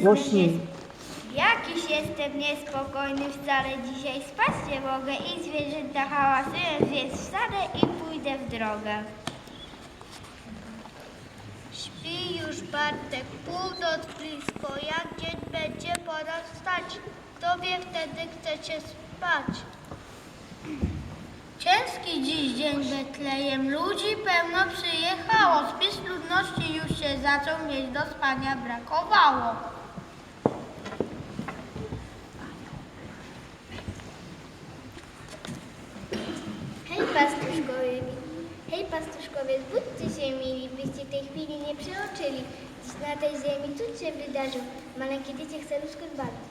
Głośniej. nies- Jakiś jestem niespokojny, wcale dzisiaj spać nie mogę i zwierzęta hałasują, więc wstanę i pójdę w drogę. Śpi już Bartek, północ blisko, jak dzień będzie pora wstać. Kto wie, wtedy chcecie spać. Ciężki dziś dzień Betlejem, ludzi pełno przyjechało. Spis ludności już się zaczął, mieć do spania brakowało. Hej pastuszkowie, hej pastuszkowie, zbudźcie się mili, byście tej chwili nie przeoczyli. Dziś na tej ziemi cud się wydarzył, maleńkie dziecię chce ludzko bardzo.